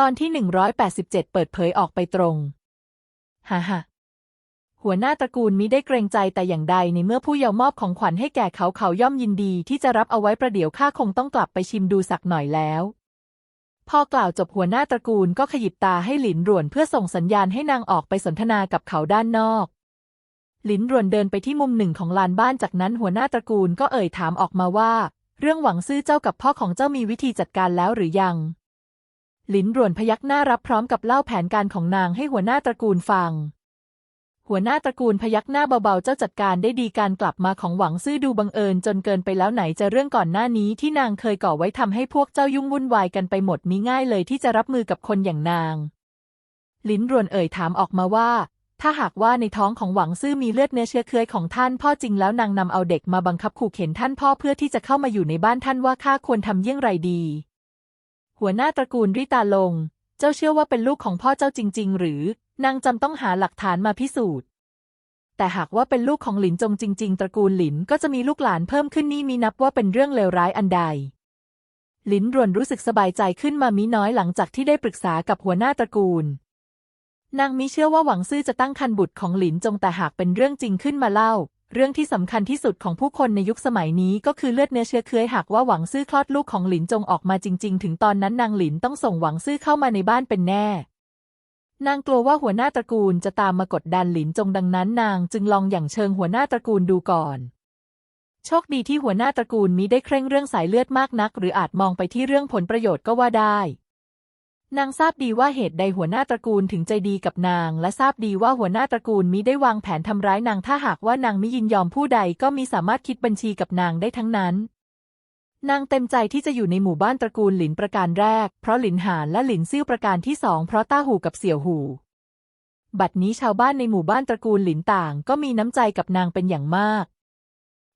ตอนที่ 187 เปิดเผยออกไปตรงฮ่าฮ่าหัวหน้าตระกูลมิได้เกรงใจแต่อย่างใดในเมื่อผู้เยาว์มอบของขวัญให้แก่เขาเขาย่อมยินดีที่จะรับเอาไว้ประเดี๋ยวข้าคงต้องกลับไปชิมดูสักหน่อยแล้ว พอกล่าวจบหัวหน้าตระกูลก็ขยิบตาให้หลินรวนเพื่อส่งสัญญาณให้นางออกไปสนทนากับเขาด้านนอก หลินรวนเดินไปที่มุมหนึ่งของลานบ้านจากนั้นหัวหน้าตระกูลก็เอ่ยถามออกมาว่า เรื่องหวังซื่อเจ้ากับพ่อของเจ้ามีวิธีจัดการแล้วหรือยัง หลินรวนพยักหน้ารับพร้อมกับเล่าแผนการของนางให้หัวหน้าตระกูลฟัง หัวหน้าตระกูลพยักหน้าเบาๆ เจ้าจัดการได้ดีการกลับมาของหวังซื่อดูบังเอิญจนเกินไปแล้วไหนจะเรื่องก่อนหน้านี้ที่นางเคยก่อไว้ทำให้พวกเจ้ายุ่งวุ่นวายกันไปหมดมิง่ายเลยที่จะรับมือกับคนอย่างนาง ลิ้นรวนเอ่ยถามออกมาว่า ถ้าหากว่าในท้องของหวังซื่อมีเลือดเนื้อเชื้อเคยของท่านพ่อจริงแล้วนางนำเอาเด็กมาบังคับขู่เข็นท่านพ่อเพื่อที่จะเข้ามาอยู่ในบ้านท่านว่าข้าควรทำเยี่ยงไรดี หัวหน้าตระกูลริตาลง เจ้าเชื่อว่าเป็นลูกของพ่อเจ้าจริง ๆ หรือ นางจำต้องหาหลักฐานมาพิสูจน์ แต่หากว่าเป็นลูกของหลินจงจริง ๆ ตระกูลหลินก็จะมีลูกหลานเพิ่มขึ้นนี่มีนับว่าเป็นเรื่องเลวร้ายอันใด หลินรวนรู้สึกสบายใจขึ้นมามิน้อยหลังจากที่ได้ปรึกษากับหัวหน้าตระกูล นางมิเชื่อว่าหวังซื่อจะตั้งคันบุตรของหลินจงแต่หากเป็นเรื่องจริงขึ้นมาเล่า เรื่องที่สำคัญที่สุดของผู้คนในยุคสมัยนี้ก็คือเลือดเนื้อเชื้อเคื้อยหากว่าหวังซื่อคลอดลูกของหลินจงออกมาจริง ๆ ถึงตอนนั้นนางหลินต้องส่งหวังซื่อเข้ามาในบ้านเป็นแน่ นางกลัวว่าหัวหน้าตระกูลจะตามมากดดันหลินจงดังนั้น นางจึงลองอย่างเชิงหัวหน้าตระกูลดูก่อน โชคดีที่หัวหน้าตระกูลมิได้เคร่งเรื่องสายเลือดมากนัก หรืออาจมองไปที่เรื่องผลประโยชน์ก็ว่าได้ นางทราบดีว่าเหตุใดหัวหน้าตระกูลถึงใจดีกับนาง และทราบดีว่าหัวหน้าตระกูลมิได้วางแผนทำร้ายนางถ้าหากว่านางมิยินยอมผู้ใดก็มีสามารถคิดบัญชีกับนางได้ทั้งนั้น นางเต็มใจที่จะอยู่ในหมู่บ้านตระกูลหลินประการแรก เพราะหลินหานและหลินซิ่วประการที่สองเพราะต้าหูกับเสี่ยวหู บัดนี้ชาวบ้านในหมู่บ้านตระกูลหลินต่าง ก็มีน้ำใจกับนางเป็นอย่างมาก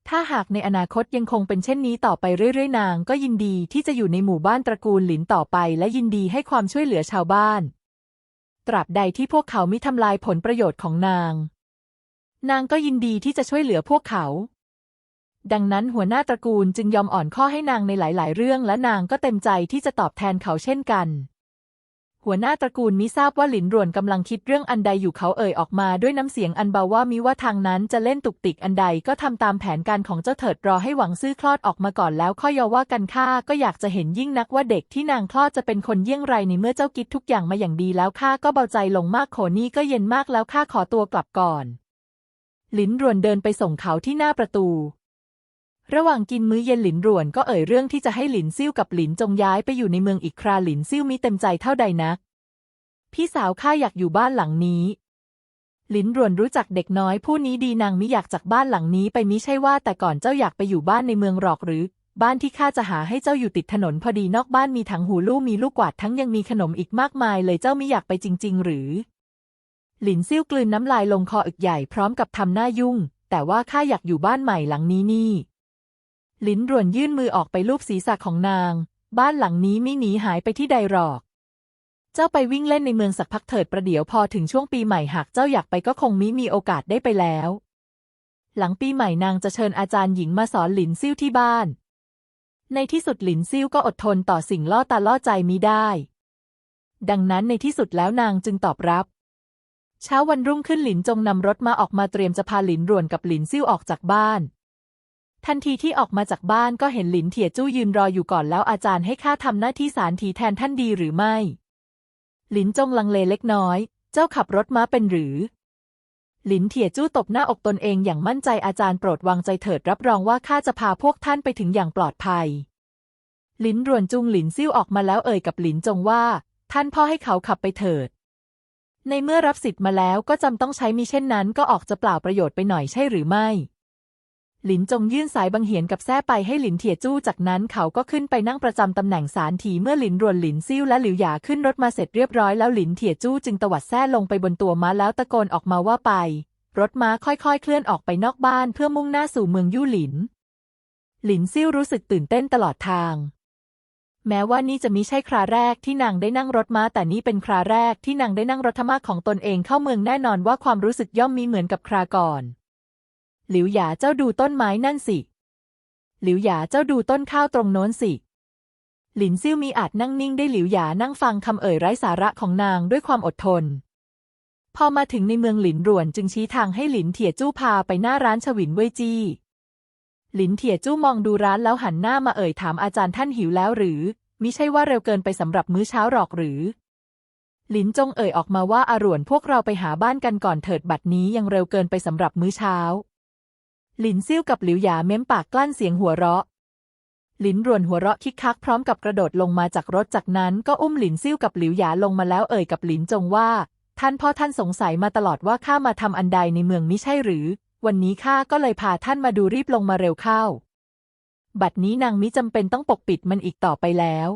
ถ้าหากในอนาคตยังคงเป็นเช่นนี้ต่อไปเรื่อยๆ นางก็ยินดีที่จะอยู่ในหมู่บ้านตระกูลหลินต่อไป และยินดีให้ความช่วยเหลือชาวบ้าน ตราบใดที่พวกเขามิทำลายผลประโยชน์ของนาง นางก็ยินดีที่จะช่วยเหลือพวกเขา ดังนั้นหัวหน้าตระกูลจึงยอมอ่อนข้อให้นางในหลาย ๆ เรื่อง และนางก็เต็มใจที่จะตอบแทนเขาเช่นกัน หัวหน้าตระกูลมิทราบว่าหลินรวนกำลังคิดเรื่องอันใดอยู่เขาเอ่ยออกมาด้วยน้ำเสียงอันเบาว่ามิว่าทางนั้นจะเล่นตุกติกอันใดก็ทำตามแผนการของเจ้าเถิดรอให้หวังซื่อคลอดออกมาก่อนแล้วค่อยยาว่ากันข้าก็อยากจะเห็นยิ่งนักว่าเด็กที่นางคลอดจะเป็นคนเยี่ยงไรในเมื่อเจ้ากิดทุกอย่างมาอย่างดีแล้วข้าก็เบาใจลงมากโขนี่ก็เย็นมากแล้วข้าขอตัวกลับก่อน หลินรวนเดินไปส่งเขาที่หน้าประตู ระหว่างกินมื้อเย็นหลินร่วนก็เอ่ยเรื่องที่จะให้หลินซิ่วกับหลินจงย้ายไปอยู่ในเมืองอีกคราหลินซิ่วมิเต็มใจเท่าใดนัก พี่สาวข้าอยากอยู่บ้านหลังนี้ หลินร่วนรู้จักเด็กน้อยผู้นี้ดีนางมิอยากจากบ้านหลังนี้ไปมิใช่ว่าแต่ก่อนเจ้าอยากไปอยู่บ้านในเมืองหรอกหรือ บ้านที่ข้าจะหาให้เจ้าอยู่ติดถนนพอดีนอกบ้านมีถังหูลู่มีลูกกวาดทั้งยังมีขนมอีกมากมายเลยเจ้ามิอยากไปจริง ๆ หรือ หลินซิ่วกลืนน้ำลายลงคออึกใหญ่พร้อมกับทำหน้ายุ่ง แต่ว่าข้าอยากอยู่บ้านใหม่หลังนี้นี่ หลินรวนยื่นมือออกไปลูบศีรษะของนาง บ้านหลังนี้ไม่หนีหายไปที่ใดหรอก เจ้าไปวิ่งเล่นในเมืองสักพักเถิดประเดี๋ยวพอถึงช่วงปีใหม่หากเจ้าอยากไปก็คงมิมีโอกาสได้ไปแล้ว หลังปีใหม่นางจะเชิญอาจารย์หญิงมาสอนหลินซิ่วที่บ้าน ในที่สุดหลินซิ่วก็อดทนต่อสิ่งล่อตาล่อใจมิได้ ดังนั้นในที่สุดแล้วนางจึงตอบรับเช้าวันรุ่งขึ้นหลินจงนำรถมาออกมาเตรียมจะพาหลินรวนกับหลินซิ่วออกจากบ้าน ทันทีที่ออกมาจากบ้านก็เห็นหลินเถี่ยจู้ยืนรออยู่ก่อนแล้วอาจารย์ให้ข้าทำหน้าที่สารถีแทนท่านดีหรือไม่ หลินจงลังเลเล็กน้อย เจ้าขับรถม้าเป็นหรือ หลินเถี่ยจู้ตบหน้าอกตนเองอย่างมั่นใจอาจารย์โปรดวางใจเถิดรับรองว่าข้าจะพาพวกท่านไปถึงอย่างปลอดภัย หลินรวนจุงหลินซิ่วออกมาแล้วเอ่ยกับหลินจงว่า ท่านพ่อให้เขาขับไปเถิด ในเมื่อรับสิทธิ์มาแล้วก็จำต้องใช้มิเช่นนั้นก็ออกจะเปล่าประโยชน์ไปหน่อยใช่หรือไม่ หลินจงยื่นสายบังเหียนกับแส้ไปให้หลินเถียจู้จากนั้นเขาก็ขึ้นไปนั่งประจำตำแหน่งสารถีเมื่อหลินรวนหลินซิ่วและหลิวหยาขึ้นรถมาเสร็จเรียบร้อยแล้วหลินเถียจู้จึงตวัดแส้ลงไปบนตัวม้าแล้วตะโกนออกมาว่าไป รถม้าค่อยๆ เคลื่อนออกไปนอกบ้านเพื่อมุ่งหน้าสู่เมืองยู่หลิน หลินซิ่วรู้สึกตื่นเต้นตลอดทาง แม้ว่านี่จะมิใช่คราแรกที่นางได้นั่งรถม้าแต่นี่เป็นคราแรกที่นางได้นั่งรถธรรมะของตนเองเข้าเมืองแน่นอนว่าความรู้สึกย่อมมีเหมือนกับคราก่อน หลิวหยาเจ้าดูต้นไม้นั่นสิ หลิวหยาเจ้าดูต้นข้าวตรงโน้นสิ หลินซิ่วมีอาจนั่งนิ่งได้หลิวหยานั่งฟังคำเอ่ยไร้สาระของนางด้วยความอดทน พอมาถึงในเมืองหลินหรวนจึงชี้ทางให้หลินเถี่ยจู้พาไปหน้าร้านฉวินเว่ยจี้ หลินเถี่ยจู้มองดูร้านแล้วหันหน้ามาเอ่ยถามอาจารย์ท่านหิวแล้วหรือ มิใช่ว่าเร็วเกินไปสำหรับมื้อเช้าหรอกหรือหลินจงเอ่ยออกมาว่าอารวนพวกเราไปหาบ้านกันก่อนเถิดบัดนี้ยังเร็วเกินไปสำหรับมื้อเช้า หลินซิ่วกับหลิวหยาเม้มปากกลั้นเสียงหัวเราะ หลินรวนหัวเราะคิกคักพร้อมกับกระโดดลงมาจากรถจากนั้นก็อุ้มหลินซิ่วกับหลิวหยาลงมาแล้วเอ่ยกับหลินจงว่า ท่านพ่อท่านสงสัยมาตลอดว่าข้ามาทำอันใดในเมืองมิใช่หรือ วันนี้ข้าก็เลยพาท่านมาดูรีบลงมาเร็วเข้า บัดนี้นางมิจำเป็นต้องปกปิดมันอีกต่อไปแล้ว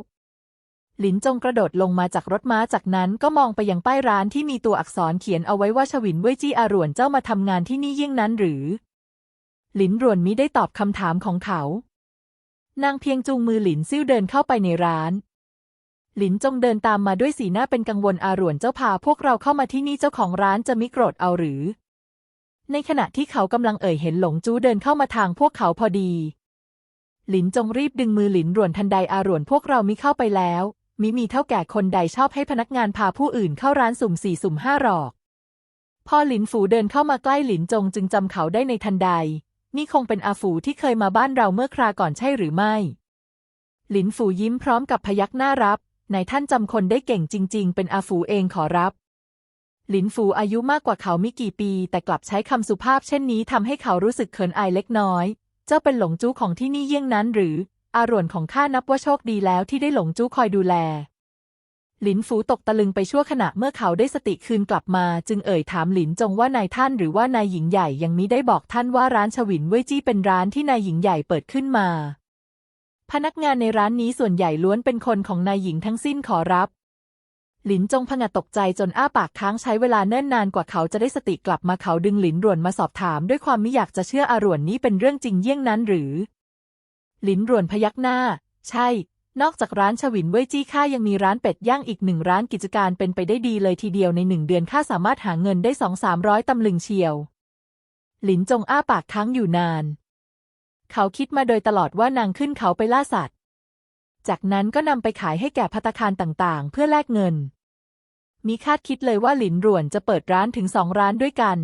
หลินจงกระโดดลงมาจากรถม้าจากนั้นก็มองไปยังป้ายร้านที่มีตัวอักษรเขียนเอาไว้ว่าชวินเว่ยจี้อารวนเจ้ามาทำงานที่นี่ยิ่งนั้นหรือ หลินรวนมิได้ตอบคำถามของเขา นางเพียงจูงมือหลินซิ่วเดินเข้าไปในร้าน หลินจงเดินตามมาด้วยสีหน้าเป็นกังวลอารวนเจ้าพาพวกเราเข้ามาที่นี่เจ้าของร้านจะมิโกรธเอาหรือ ในขณะที่เขากำลังเอ่ยเห็นหลงจู้เดินเข้ามาทางพวกเขาพอดี หลินจงรีบดึงมือหลินรวนทันใดอารวนพวกเรามิเข้าไปแล้วมิมีเท่าแก่คนใดชอบให้พนักงานพาผู้อื่นเข้าร้านสุ่มสี่สุ่มห้าหรอก พอหลินฝูเดินเข้ามาใกล้หลินจงจึงจำเขาได้ในทันใด นี่คงเป็นอาฝูที่เคยมาบ้านเราเมื่อคราก่อนใช่หรือไม่ หลินฝูยิ้มพร้อมกับพยักหน้ารับ นายท่านจำคนได้เก่งจริง ๆ เป็นอาฝูเองขอรับ หลินฝูอายุมากกว่าเขาไม่กี่ปี แต่กลับใช้คำสุภาพเช่นนี้ทำให้เขารู้สึกเขินอายเล็กน้อย เจ้าเป็นหลงจู้ของที่นี่เยี่ยงนั้นหรือ อารวนของข้านับว่าโชคดีแล้วที่ได้หลงจู้คอยดูแล หลินฝูตกตะลึงไปชั่วขณะเมื่อเขาได้สติคืนกลับมา จึงเอ่ยถามหลินจงว่านายท่านหรือว่านายหญิงใหญ่ยังมิได้บอกท่านว่าร้านฉวินเว่ยจี้เป็นร้านที่นายหญิงใหญ่เปิดขึ้นมา พนักงานในร้านนี้ส่วนใหญ่ล้วนเป็นคนของนายหญิงทั้งสิ้นขอรับ หลินจงผงะตกใจจนอ้าปากค้างใช้เวลาเนิ่นนานกว่าเขาจะได้สติกลับมาเขาดึงหลินรวนมาสอบถามด้วยความไม่อยากจะเชื่ออารวนนี้เป็นเรื่องจริงเยี่ยงนั้นหรือ หลินรวนพยักหน้า ใช่ นอกจากร้านฉวินเว่ยจี้ข้ายังมีร้านเป็ดย่างอีกหนึ่งร้านกิจการเป็นไปได้ดีเลยทีเดียวในหนึ่งเดือนข้าสามารถหาเงินได้สองสามร้อยตำลึงเชียว หลินจงอ้าปากค้างอยู่นาน เขาคิดมาโดยตลอดว่านางขึ้นเขาไปล่าสัตว์ จากนั้นก็นำไปขายให้แก่พัตตาคารต่างๆ เพื่อแลกเงิน มีคาดคิดเลยว่าหลินหรวนจะเปิดร้านถึงสองร้านด้วยกัน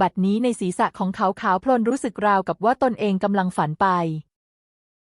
บัดนี้ในศีรษะของเขาขาวพลนรู้สึกราวกับว่าตนเองกำลังฝันไป